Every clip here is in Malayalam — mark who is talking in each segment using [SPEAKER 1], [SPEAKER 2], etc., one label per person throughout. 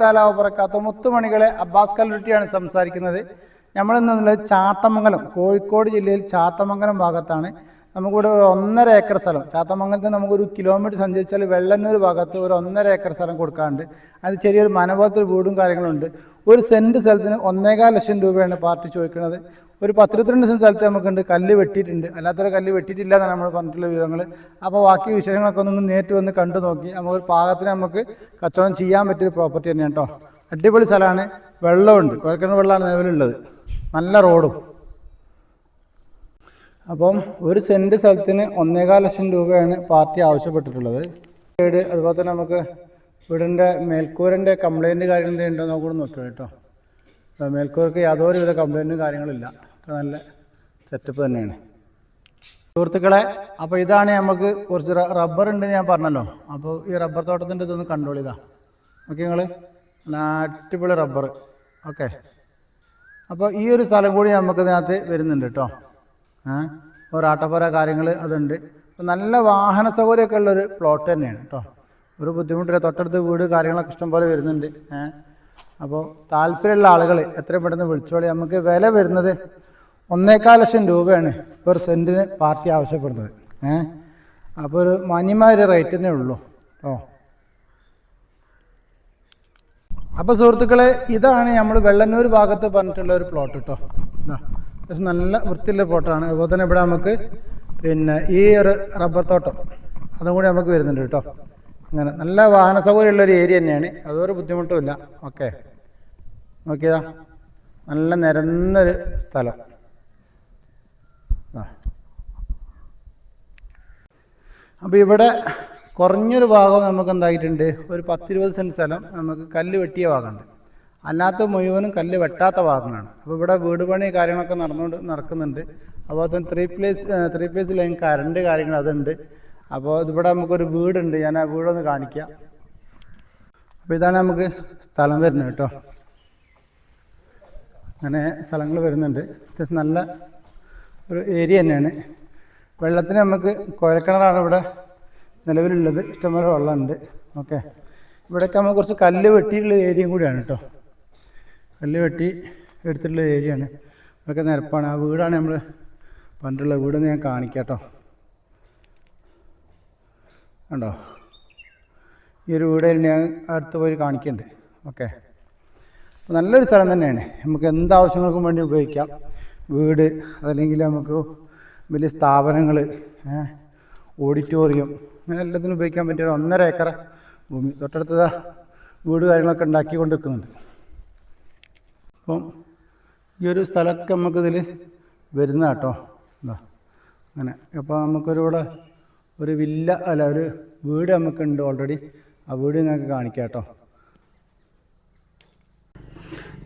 [SPEAKER 1] താല വബറക്കാത്തു മുത്തുമണികളെ അബ്ബാസ് കല്ലുരുട്ടിയാണ് സംസാരിക്കുന്നത്. നമ്മൾ ഇന്നുള്ളത് ചാത്തമംഗലം കോഴിക്കോട് ജില്ലയിൽ ചാത്തമംഗലം ഭാഗത്താണ്. നമുക്കിവിടെ ഒരു ഒന്നര ഏക്കർ സ്ഥലം. ചാത്തമംഗലത്ത് നമുക്കൊരു കിലോമീറ്റർ സഞ്ചരിച്ചാൽ വെള്ളന്നൂർ ഭാഗത്ത് ഒരു ഒന്നര ഏക്കർ സ്ഥലം കൊടുക്കാറുണ്ട് അത് ചെറിയൊരു മനോഭാവത്തിൽ വീടും കാര്യങ്ങളുണ്ട്. ഒരു സെന്റ് സ്ഥലത്തിന് ഒന്നേകാൽ ലക്ഷം രൂപയാണ് പാർട്ടി ചോദിക്കുന്നത്. ഒരു പത്തിരുപത്തിരണ്ട് സെന്റ് സ്ഥലത്ത് നമുക്കുണ്ട്. കല്ല് വെട്ടിയിട്ടുണ്ട്. അല്ലാത്തൊരു കല്ല് വെട്ടിയിട്ടില്ല എന്നാണ് നമ്മൾ പറഞ്ഞിട്ടുള്ള വിവരങ്ങൾ അപ്പോൾ ബാക്കി വിഷയങ്ങളൊക്കെ ഒന്ന് നേരിട്ട് വന്ന് കണ്ടു നോക്കി. നമുക്ക് ഒരു പാകത്തിന് നമുക്ക് കച്ചവടം ചെയ്യാൻ പറ്റിയൊരു പ്രോപ്പർട്ടി തന്നെയാണ് കേട്ടോ. അടിപൊളി സ്ഥലമാണ്. വെള്ളമുണ്ട് കുഴൽക്കിണർ വെള്ളമാണ് നിലവിലുള്ളത്. നല്ല റോഡും. അപ്പം ഒരു സെന്റ് സ്ഥലത്തിന് ഒന്നേകാൽ ലക്ഷം രൂപയാണ് പാർട്ടി ആവശ്യപ്പെട്ടിട്ടുള്ളത്. സൈഡ് അതുപോലെ തന്നെ നമുക്ക് വീടിന്റെ മേൽക്കൂരന്റെ കാര്യം എന്തെങ്കിലും ഉണ്ടോ നോക്കൂടെ നോക്കാം കേട്ടോ. മേൽക്കൂർക്ക് യാതൊരുവിധ കംപ്ലൈന്റും കാര്യങ്ങളില്ല ഒക്കെ നല്ല സെറ്റപ്പ് തന്നെയാണ്. സുഹൃത്തുക്കളെ അപ്പോൾ ഇതാണ് നമുക്ക് കുറച്ച് റബ്ബർ ഉണ്ട് ഞാൻ പറഞ്ഞല്ലോ. അപ്പോൾ ഈ റബ്ബർ തോട്ടത്തിന്റെ ഇതൊന്ന് കണ്ടോളി ഇതാ. ഓക്കെ നിങ്ങൾ നാട്ടിപ്പുള്ള റബ്ബർ ഓക്കെ. അപ്പോൾ ഈ ഒരു സ്ഥലം കൂടി നമുക്ക് ഇതിനകത്ത് വരുന്നുണ്ട് കേട്ടോ ഏഹ് ഒരാട്ടപ്പുര കാര്യങ്ങൾ അതുണ്ട്. അപ്പോൾ നല്ല വാഹന സൗകര്യമൊക്കെ ഉള്ളൊരു പ്ലോട്ട് തന്നെയാണ് കേട്ടോ ഒരു ബുദ്ധിമുട്ടില്ല. തൊട്ടടുത്ത് വീട് കാര്യങ്ങളൊക്കെ ഇഷ്ടംപോലെ വരുന്നുണ്ട്. ഏഹ് അപ്പോൾ താല്പര്യമുള്ള ആളുകൾ എത്രയും പെട്ടെന്ന് വിളിച്ചോളി. നമുക്ക് വില വരുന്നത് ഒന്നേകാൽ ലക്ഷം രൂപയാണ് പെർ സെന്റിന് പാർട്ടി ആവശ്യപ്പെടുന്നത്. ഏ? അപ്പോൾ ഒരു മാന്യമായ റേറ്റിനേ റേറ്റ് ഉള്ളൂ. ഓ. അപ്പോൾ സുഹൃത്തുക്കളെ ഇതാണ് നമ്മൾ വെള്ളന്നൂർ ഭാഗത്ത് പറഞ്ഞിട്ടുള്ള ഒരു പ്ലോട്ട് കേട്ടോ നല്ല വൃത്തിയുള്ള പ്ലോട്ടാണ് അതുപോലെ തന്നെ ഇവിടെ നമുക്ക് പിന്നെ ഈ ഒരു റബ്ബർ തോട്ടം അതും കൂടി നമുക്ക് വരുന്നുണ്ട് കേട്ടോ അങ്ങനെ നല്ല വാഹന സൗകര്യമുള്ള ഒരു ഏരിയ തന്നെയാണ്. അതൊരു ബുദ്ധിമുട്ടുമില്ല ഓക്കെ. നോക്കിയതാ. നല്ല നിരന്നൊരു സ്ഥലം. അപ്പോൾ ഇവിടെ കുറഞ്ഞൊരു ഭാഗം നമുക്ക് എന്തായിട്ടുണ്ട്? ഒരു പത്തിരുപത് സെന്റ് സ്ഥലം നമുക്ക് കല്ല് വെട്ടിയ ഭാഗമുണ്ട്. അല്ലാത്ത മുഴുവനും കല്ല് വെട്ടാത്ത ഭാഗങ്ങളാണ്. അപ്പോൾ ഇവിടെ വീട് പണി കാര്യങ്ങളൊക്കെ നടന്നുകൊണ്ട് നടക്കുന്നുണ്ട്. അപ്പോൾ തന്നെ three phase three phase line current കാര്യങ്ങൾ അതുണ്ട്. അപ്പോൾ ഇതിവിടെ നമുക്കൊരു വീടുണ്ട്. ഞാൻ ആ വീടൊന്ന് കാണിക്കാം. അപ്പോൾ ഇതാണ് നമുക്ക് സ്ഥലം വരുന്നത് കേട്ടോ. അങ്ങനെ സ്ഥലങ്ങൾ വരുന്നുണ്ട്. അത്യാവശ്യം നല്ല ഒരു ഏരിയ തന്നെയാണ്. വെള്ളത്തിന് നമുക്ക് കുഴൽക്കിണറാണ് ഇവിടെ നിലവിലുള്ളത്. ഇഷ്ടംപോലെ വെള്ളമുണ്ട്. ഓക്കെ. ഇവിടെയൊക്കെ നമുക്ക് കുറച്ച് കല്ല് വെട്ടിയിട്ടുള്ള ഏരിയയും കൂടിയാണ് കേട്ടോ. കല്ല് വെട്ടി എടുത്തിട്ടുള്ള ഏരിയയാണ്. ഇതൊക്കെ നിരപ്പാണ്. ആ വീടാണ് നമ്മൾ പണ്ടുള്ള വീടെന്ന് ഞാൻ കാണിക്കാം കേട്ടോ. കണ്ടോ? ഈ ഒരു വീട് ഞാൻ അടുത്ത് പോയി കാണിക്കുന്നുണ്ട് ഓക്കെ. നല്ലൊരു സ്ഥലം തന്നെയാണ്. നമുക്ക് എന്ത് ആവശ്യങ്ങൾക്കും വേണ്ടി ഉപയോഗിക്കാം. വീട് അതല്ലെങ്കിൽ നമുക്ക് വലിയ സ്ഥാപനങ്ങൾ ഓഡിറ്റോറിയം അങ്ങനെ എല്ലാത്തിനും ഉപയോഗിക്കാൻ പറ്റിയ ഒരു ഒന്നര ഏക്കർ ഭൂമി. തൊട്ടടുത്ത വീട് കാര്യങ്ങളൊക്കെ ഉണ്ടാക്കിക്കൊണ്ട് നിൽക്കുന്നുണ്ട് അപ്പം ഈ ഒരു സ്ഥലമൊക്കെ നമുക്കിതിൽ വരുന്ന കേട്ടോ. എന്താ അങ്ങനെ. അപ്പോൾ നമുക്കൊരു ഇവിടെ ഒരു വില്ല അല്ല ഒരു വീട് നമുക്കുണ്ട് ഓൾറെഡി ആ വീട് ഞങ്ങൾക്ക് കാണിക്കാം കേട്ടോ.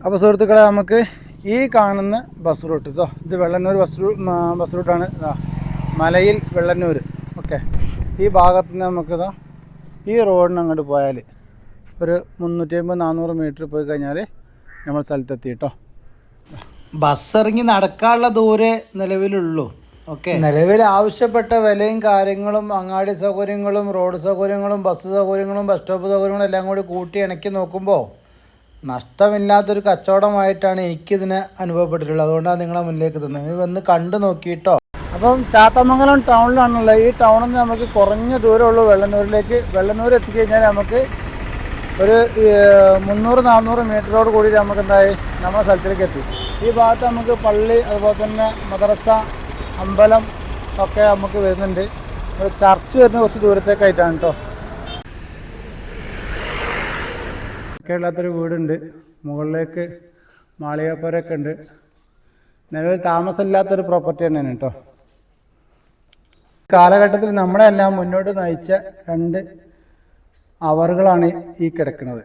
[SPEAKER 1] അപ്പോൾ സുഹൃത്തുക്കളെ നമുക്ക് ഈ കാണുന്ന ബസ് റൂട്ട് ഇതോ ഇത് വെള്ളന്നൂർ ബസ് റൂ ബസ് റൂട്ടാണ് ഇതാ മലയിൽ വെള്ളന്നൂർ ഓക്കെ ഈ ഭാഗത്ത് നിന്ന് നമുക്കിതാ ഈ റോഡിന് അങ്ങോട്ട് പോയാൽ ഒരു മുന്നൂറ്റി അമ്പത് നാനൂറ് മീറ്റർ പോയി കഴിഞ്ഞാൽ നമ്മൾ സ്ഥലത്തെത്തി കേട്ടോ ബസ് ഇറങ്ങി നടക്കാനുള്ള ദൂരെ നിലവിലുള്ളൂ. ഓക്കെ നിലവിൽ ആവശ്യപ്പെട്ട വിലയും കാര്യങ്ങളും അങ്ങാടി സൗകര്യങ്ങളും റോഡ് സൗകര്യങ്ങളും ബസ് സൗകര്യങ്ങളും ബസ് സ്റ്റോപ്പ് സൗകര്യങ്ങളും എല്ലാം കൂടി കൂട്ടി ഇണക്കി നോക്കുമ്പോൾ നഷ്ടമില്ലാത്തൊരു കച്ചവടമായിട്ടാണ് എനിക്കിതിനെ അനുഭവപ്പെട്ടിട്ടുള്ളത്. അതുകൊണ്ടാണ് നിങ്ങളെ മുന്നിലേക്ക് തന്നത് ഇത് വന്ന് കണ്ടു നോക്കിയിട്ടോ അപ്പം ചാത്തമംഗലം ടൗണിലാണുള്ളത്. ഈ ടൗണിൽ നിന്ന് നമുക്ക് കുറഞ്ഞ ദൂരമുള്ളൂ വെള്ളനൂരിലേക്ക് വെള്ളനൂർ എത്തിക്കഴിഞ്ഞാൽ നമുക്ക് ഒരു മുന്നൂറ് നാനൂറ് മീറ്ററോട് കൂടി നമുക്ക് എന്തായി? നമ്മുടെ സ്ഥലത്തിലേക്ക് എത്തി. ഈ ഭാഗത്ത് നമുക്ക് പള്ളി അതുപോലെ തന്നെ മദ്രസ അമ്പലം ഒക്കെ നമുക്ക് വരുന്നുണ്ട്. ചർച്ച് വരുന്ന കുറച്ച് ദൂരത്തേക്കായിട്ടാണ് കേട്ടോ. കേരളത്തൊരു വീടുണ്ട്. മുകളിലേക്ക് മാളികപ്പുരയൊക്കെ ഉണ്ട്. നിലവിൽ താമസമില്ലാത്തൊരു പ്രോപ്പർട്ടി തന്നെയാണ് കേട്ടോ. കാലഘട്ടത്തിൽ നമ്മളെല്ലാം മുന്നോട്ട് നയിച്ച രണ്ട് അവറുകളാണ് ഈ കിടക്കുന്നത്.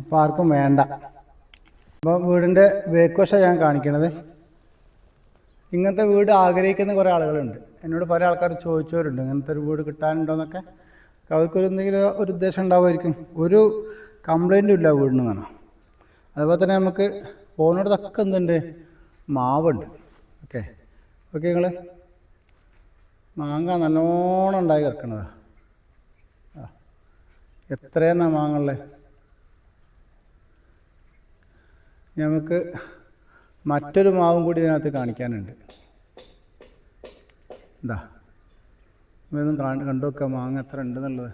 [SPEAKER 1] ഇപ്പം ആർക്കും വേണ്ട. അപ്പോൾ വീടിന്റെ വേക്കുവശ ഞാൻ കാണിക്കണത്. ഇങ്ങനത്തെ വീട് ആഗ്രഹിക്കുന്ന കുറേ ആളുകളുണ്ട്. എന്നോട് പല ആൾക്കാർ ചോദിച്ചവരുണ്ട് ഇങ്ങനത്തെ ഒരു വീട് കിട്ടാനുണ്ടോയെന്നൊക്കെ അവർക്കൊരു എന്തെങ്കിലും ഒരു ഉദ്ദേശം ഉണ്ടാവുമായിരിക്കും. ഒരു കംപ്ലൈന്റും ഇല്ല വീടിന് നിന്നാണ് അതുപോലെ തന്നെ നമുക്ക് പോകുന്നിടത്തൊക്കെ എന്തുണ്ട്? മാവുണ്ട്. ഓക്കെ. ഓക്കെ നിങ്ങൾ മാങ്ങ നല്ലോണം ഉണ്ടായി കിടക്കണത്. എത്രയെന്നാ മാങ്ങുള്ളത് നമുക്ക് മറ്റൊരു മാവും കൂടി ഇതിനകത്ത് കാണിക്കാനുണ്ട്. എന്താ ഇതൊന്നും കാണി കണ്ടു വെക്കാം മാങ്ങ എത്ര ഉണ്ടെന്നുള്ളത്.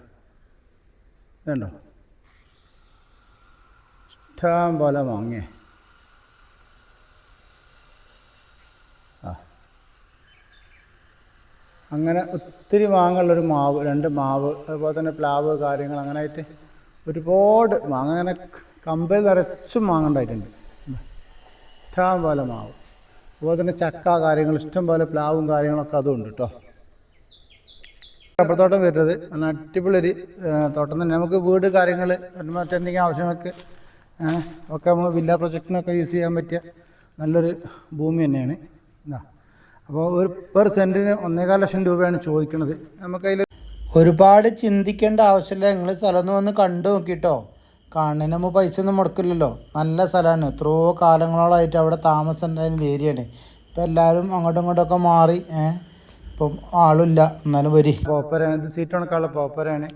[SPEAKER 1] ഇതുണ്ടോ? ഇഷ്ടം പോലെ മാങ്ങേ ആ. അങ്ങനെ ഒത്തിരി മാങ്ങുള്ളൊരു മാവ് രണ്ട് മാവ് അതുപോലെ തന്നെ പ്ലാവ് കാര്യങ്ങൾ അങ്ങനെ ആയിട്ട് ഒരുപാട് മാങ്ങ അങ്ങനെ കമ്പയിൽ നിറച്ചും മാങ്ങ ഉണ്ടായിട്ടുണ്ട്. ഇഷ്ടം പോലെ മാവ്. അതുപോലെ തന്നെ ചക്ക കാര്യങ്ങൾ ഇഷ്ടം പോലെ പ്ലാവും കാര്യങ്ങളൊക്കെ അതും ഉണ്ട് കേട്ടോ റബ്ബർ തോട്ടം വരുന്നത് നല്ല അടിപൊളി ഒരു തോട്ടം തന്നെ. നമുക്ക് വീട് കാര്യങ്ങൾ മറ്റെന്തെങ്കിലും ആവശ്യങ്ങൾക്ക് ഒക്കെ നമുക്ക് വില്ല പ്രൊജക്റ്റിനൊക്കെ യൂസ് ചെയ്യാൻ പറ്റിയ നല്ലൊരു ഭൂമി തന്നെയാണ്. എന്താ അപ്പോൾ ഒരു പെർ സെന്റിന് ഒന്നേകാൽ ലക്ഷം രൂപയാണ് ചോദിക്കുന്നത് നമുക്കതിൽ ഒരുപാട് ചിന്തിക്കേണ്ട ആവശ്യമില്ല. നിങ്ങൾ സ്ഥലം ഒന്ന് വന്ന് കണ്ടു നോക്കിട്ടോ. കാണുന്നതിന് നമ്മൾ പൈസ ഒന്നും മുടക്കില്ലല്ലോ. നല്ല സ്ഥലമാണ്. എത്രയോ കാലങ്ങളോളായിട്ട് അവിടെ താമസം ഉണ്ടായിരുന്ന ഏരിയയാണ്. ഇപ്പം എല്ലാവരും അങ്ങോട്ടും ഇങ്ങോട്ടൊക്കെ മാറി ഏഹ് ഇപ്പം ആളില്ല എന്നാലും വരി. പോപ്പരാണ്. ഇത് സീറ്റ് ഉണക്കാനുള്ള പോപ്പരാണ്.